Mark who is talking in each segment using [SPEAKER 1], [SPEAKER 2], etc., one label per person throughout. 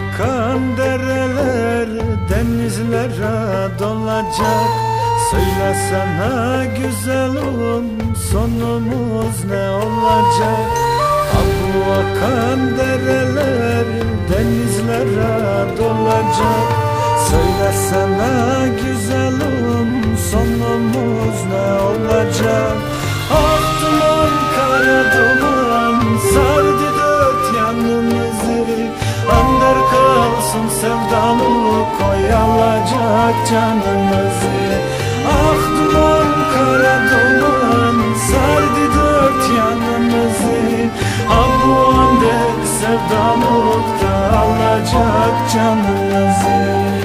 [SPEAKER 1] Akan dereler denizlere dolacak Söylesene güzelim sonumuz ne olacak? Bu akan dereler denizlere dolacak. Söylesene güzelim sonumuz ne olacak? Duman kara duman sardı dört yanımızı. Ander kalsın sevdalı koyalacak canımızı sevdalıkta alacak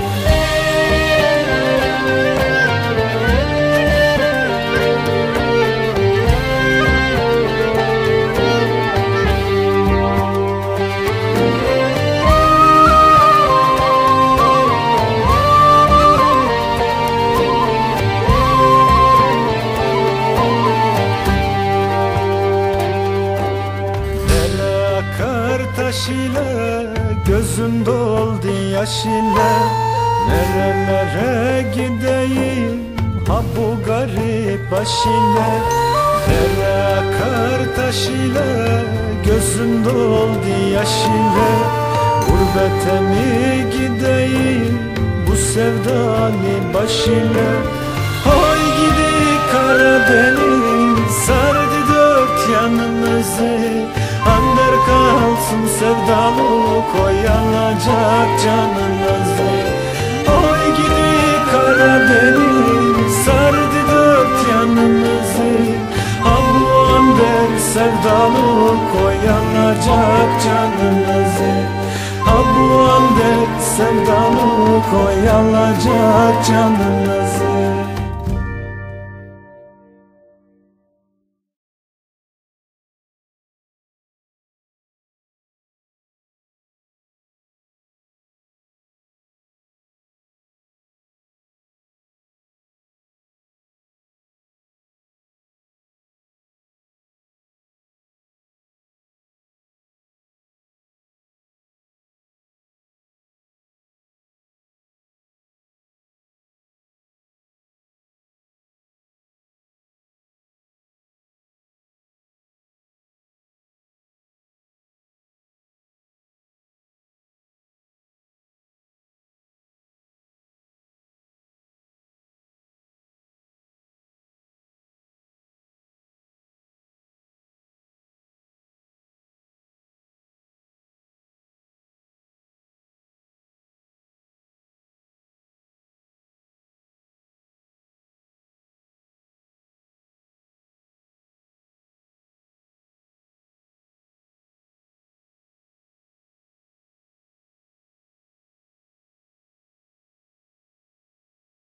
[SPEAKER 1] taş ile Gözün doldu yaş ile Nerelere gideyim Ha bu garip baş ile Dere akar taş ile Gözün doldu yaş ile Gurbete mi gideyim Bu sevdalı baş ile Hay gidi Karadeniz Sardı dört yanımızı kalsın sevdalı koyalacak canımızı Oy gidi Karadeniz Sardı dört yanımızı Ha bu ander sevdalı koyalacak canımızı Ha bu ander sevdalı koyalacak canımızı